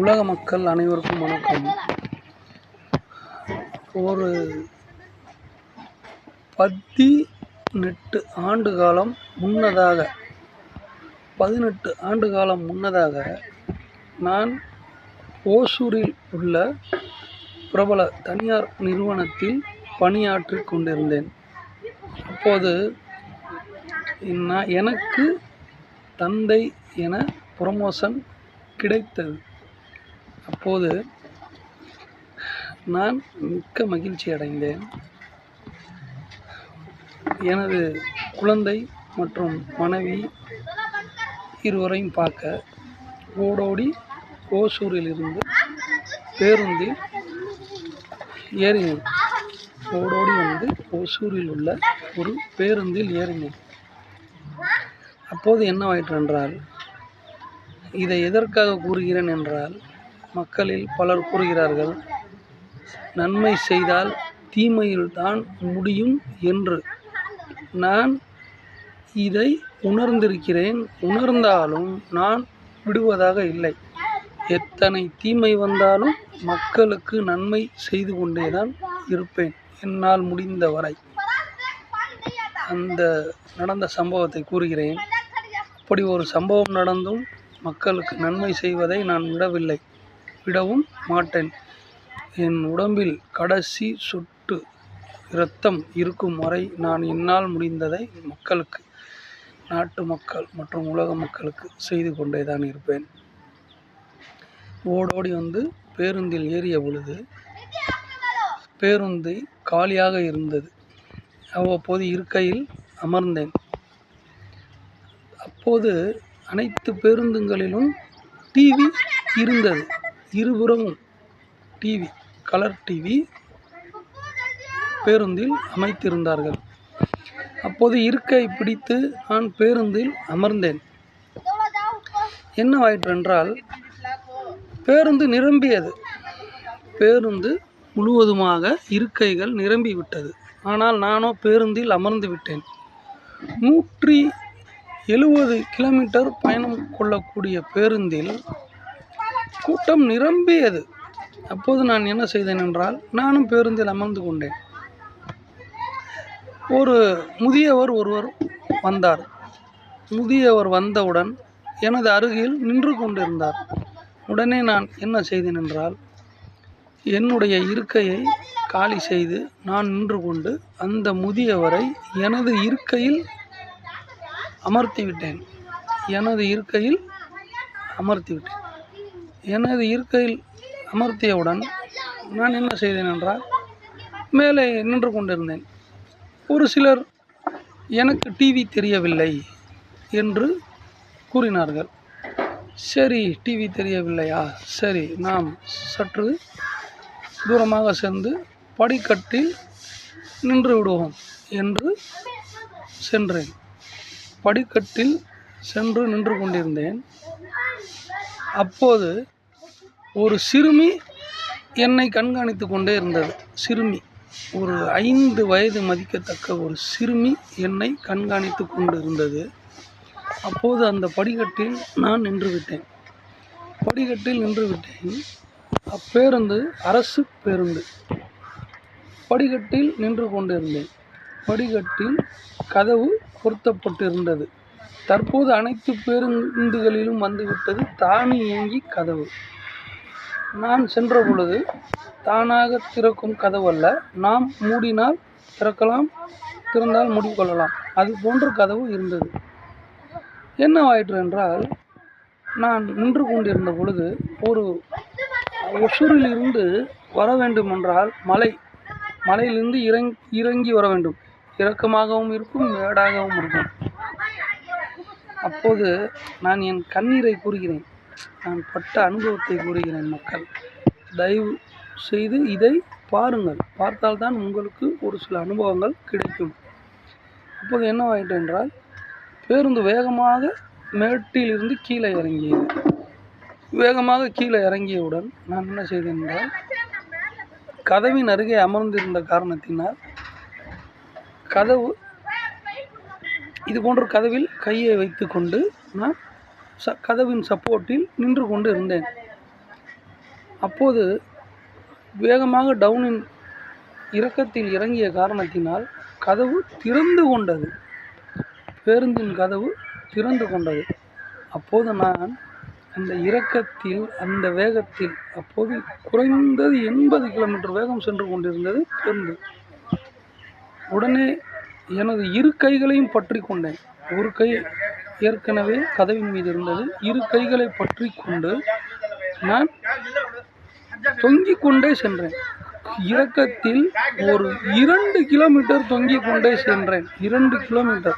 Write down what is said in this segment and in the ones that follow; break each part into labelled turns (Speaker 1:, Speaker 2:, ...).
Speaker 1: உலக மக்கள் அனைவருக்கும் வணக்கம். ஒரு பதினெட்டு ஆண்டு காலம் முன்னதாக பதினெட்டு ஆண்டு காலம் முன்னதாக நான் ஓசூரில் உள்ள பிரபல தனியார் நிறுவனத்தில் பணியாற்றிக் கொண்டிருந்தேன். அப்போது நான் எனக்கு தந்தை என ப்ரொமோஷன் கிடைத்தது. அப்போது நான் மிக்க மகிழ்ச்சி அடைந்தேன். எனது குழந்தை மற்றும் மனைவி இருவரையும் பார்க்க ஓடோடி ஓசூரில் இருந்து பேருந்தில் ஏறினேன் ஓடோடி வந்து ஓசூரில் உள்ள ஒரு பேருந்தில் ஏறினேன் அப்போது என்னவாயிற்று என்றால் இதை எதற்காக கூறுகிறேன் என்றால் மக்களில் பலர் கூறுகிறார்கள் நன்மை செய்தால் தீமையில்தான் முடியும் என்று. நான் இதை உணர்ந்திருக்கிறேன். உணர்ந்தாலும் நான் விடுவதாக இல்லை. எத்தனை தீமை வந்தாலும் மக்களுக்கு நன்மை செய்து கொண்டேதான் இருப்பேன். என்னால் முடிந்த வரை அந்த நடந்த சம்பவத்தை கூறுகிறேன். அப்படி ஒரு சம்பவம் நடந்தும் மக்களுக்கு நன்மை செய்வதை நான் விடவில்லை. விடவும் மாட்டேன். என் உடம்பில் கடைசி சொட்டு இரத்தம் இருக்கும் வரை நான் என்னால் முடிந்ததை மக்களுக்கு நாட்டு மக்கள் மற்றும் உலக மக்களுக்கு செய்து கொண்டே தான் இருப்பேன். ஓடோடி வந்து பேருந்தில் ஏறிய பொழுது பேருந்து காலியாக இருந்தது. அவ்வப்போது இருக்கையில் அமர்ந்தேன். அப்போது அனைத்து பேருந்துகளிலும் டிவி இருந்தது. இருபுறமும் டிவி கலர் டிவி பேருந்தில் அமைத்திருந்தார்கள். அப்போது இருக்கை பிடித்து நான் பேருந்தில் அமர்ந்தேன். என்னவாயிற்றென்றால் பேருந்து நிரம்பியது. பேருந்து முழுவதுமாக இருக்கைகள் நிரம்பிவிட்டது. ஆனால் நானோ பேருந்தில் அமர்ந்து விட்டேன். நூற்றி எழுபது கிலோமீட்டர் பயணம் கொள்ளக்கூடிய பேருந்தில் கூட்டம் நிரம்பியது. அப்போது நான் என்ன செய்தேன் என்றால் நானும் பேருந்தில் அமர்ந்து கொண்டேன். ஒரு முதியவர் ஒருவர் வந்தார். முதியவர் வந்தவுடன் எனது அருகில் நின்று கொண்டிருந்தார். உடனே நான் என்ன செய்தேன் என்றால் என்னுடைய இருக்கையை காலி செய்து நான் நின்று கொண்டு அந்த முதியவரை எனது இருக்கையில் அமர்த்திவிட்டேன் எனது இருக்கையில் அமர்த்திவிட்டேன் எனது இருக்கையில் அமர்த்தியவுடன் நான் என்ன செய்தேன் என்றால் மேலே நின்று கொண்டிருந்தேன். ஒரு சிலர் எனக்கு டிவி தெரியவில்லை என்று கூறினார்கள். சரி டிவி தெரியவில்லையா? சரி நாம் சற்று தூரமாக சென்று படிக்கட்டில் நின்று விடுவோம் என்று சென்றேன். படிக்கட்டில் சென்று நின்று கொண்டிருந்தேன். அப்போது ஒரு சிறுமி என்னை கண்காணித்து கொண்டே இருந்தது. சிறுமி. ஒரு ஐந்து வயது மதிக்கத்தக்க ஒரு சிறுமி என்னை கண்காணித்து கொண்டு இருந்தது அப்போது அந்த படிக்கட்டில் நான் நின்று விட்டேன். படிக்கட்டில் நின்று விட்டேன். அப்பேருந்து அரசு பேருந்து. படிக்கட்டில் நின்று கொண்டிருந்தேன். படிக்கட்டில் கதவு பொருத்தப்பட்டிருந்தது. தற்போது அனைத்து பேருந்துகளிலும் வந்துவிட்டது. தானியங்கி கதவு. நான் சென்ற பொழுது தானாக திறக்கும் கதவு அல்ல. நாம் மூடினால் திறக்கலாம் திறந்தால் மூடிக்கொள்ளலாம் அது போன்ற கதவு இருந்தது. என்னவாயிற்று என்றால் நான் நின்று கொண்டிருந்த பொழுது ஒரு ஒசூரில் இருந்து வர வேண்டுமென்றால் மலை மலையிலிருந்து இறங் இறங்கி வர வேண்டும். இறக்கமாகவும் இருக்கும் மேடாகவும் இருக்கும். அப்போது நான் என் கண்ணீரை கூறுகிறேன். நான் பட்ட அனுபவத்தை கூறுகிறேன் மக்கள். தயவு செய்து இதை பாருங்கள். பார்த்தால்தான் உங்களுக்கு ஒரு சில அனுபவங்கள் கிடைக்கும். அப்போது என்னவாயிட்டு என்றால் பேருந்து வேகமாக மேட்டிலிருந்து கீழே இறங்கியது. வேகமாக கீழே இறங்கியவுடன் நான் என்ன செய்தேன் என்றால் கதவின் அருகே அமர்ந்திருந்த காரணத்தினால் கதவு இது போன்ற கதவில் கையை வைத்துக்கொண்டு நான் ச கதவின் சப்போர்ட்டில் நின்று கொண்டு இருந்தேன். அப்போது வேகமாக டவுனின் இறக்கத்தில் இறங்கிய காரணத்தினால் கதவு திறந்து கொண்டது. பேருந்தின் கதவு திறந்து கொண்டது. அப்போது நான் அந்த இறக்கத்தில் அந்த வேகத்தில் அப்போது குறைந்தது எண்பது கிலோமீட்டர் வேகம் சென்று கொண்டிருந்தது பேருந்து உடனே எனது இரு கைகளையும் பற்றி கொண்டேன். ஒரு கை ஏற்கனவே கதவின் மீது இருந்தது. இரு கைகளை பற்றி கொண்டு நான் தொங்கிக் கொண்டே சென்றேன். இறக்கத்தில் ஒரு இரண்டு கிலோமீட்டர் தொங்கிக் கொண்டே சென்றேன். இரண்டு கிலோமீட்டர்.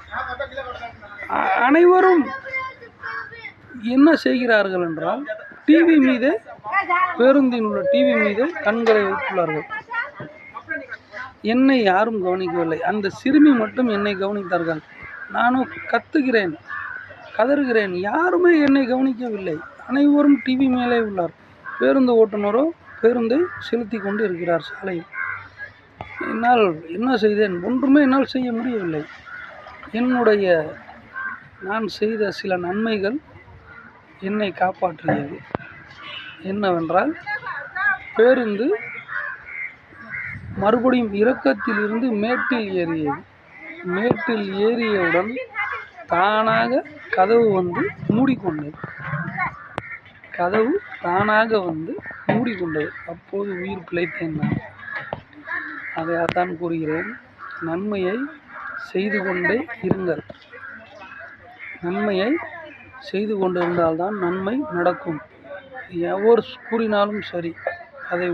Speaker 1: அ- அனைவரும் என்ன செய்கிறார்கள் என்றால் டிவி மீது பேருந்தில் உள்ள டிவி மீது கண்களை வைத்துள்ளார்கள். என்னை யாரும் கவனிக்கவில்லை. அந்த சிறுமி மட்டும் என்னை கவனித்தார்கள். நானும் கத்துகிறேன். கதறுகிறேன். யாருமே என்னை கவனிக்கவில்லை. அனைவரும் டிவி மேலே உள்ளார். பேருந்து ஓட்டுநரோ பேருந்தை செலுத்தி கொண்டு இருக்கிறார் சாலையில். என்னால் என்ன செய்தேன்? ஒன்றுமே என்னால் செய்ய முடியவில்லை. என்னுடைய நான் செய்த சில நன்மைகள் என்னை காப்பாற்றியது. என்னவென்றால் பேருந்து மறுபடியும் இறக்கத்தில் இருந்து மேட்டில் ஏறியது. மேட்டில் ஏறியவுடன் தானாக கதவு வந்து மூடிக்கொண்டது. கதவு தானாக வந்து மூடிக்கொண்டது. அப்போது உயிர் பிழைத்தேன் நான். அதைத்தான் கூறுகிறேன். நன்மையை செய்து கொண்டே இருங்கள். நன்மையை செய்து கொண்டிருந்தால்தான் நன்மை நடக்கும். எவர் கூறினாலும் சரி அதை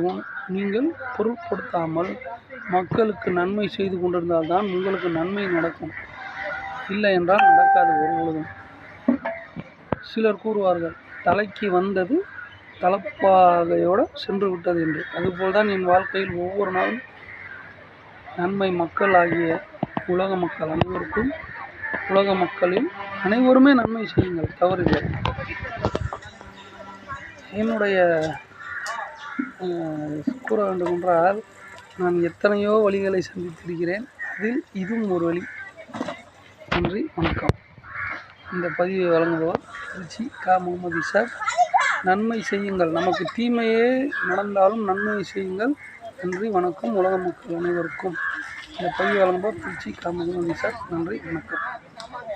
Speaker 1: நீங்கள் பொருட்படுத்தாமல் மக்களுக்கு நன்மை செய்து கொண்டிருந்தால்தான் உங்களுக்கு நன்மை நடக்கும். இல்லை என்றால் நடக்காது ஒரு பொழுதும் சிலர் கூறுவார்கள் தலைக்கு வந்தது தலப்பாகையோடு சென்று விட்டது என்று. அதுபோல் தான் என் வாழ்க்கையில் ஒவ்வொரு நாளும் நன்மை மக்கள் ஆகிய உலக மக்கள் அனைவருக்கும் உலக மக்களில் அனைவருமே நன்மை செய்யுங்கள் தவறில்லை. என்னுடைய கூற வேண்டும் என்றால் நான் எத்தனையோ வழிகளை சந்தித்திருக்கிறேன். அதில் இதுவும் ஒரு வழி. நன்றி வணக்கம். இந்த பதிவை வழங்குபவர் திருச்சி கா. முகமது சார் நன்மை செய்யுங்கள். நமக்கு தீமையே நடந்தாலும் நன்மை செய்யுங்கள். நன்றி வணக்கம் உலக மக்கள் அனைவருக்கும். இந்த பதிவை வழங்குபவர் திருச்சி கா. முகமது சார் நன்றி வணக்கம்.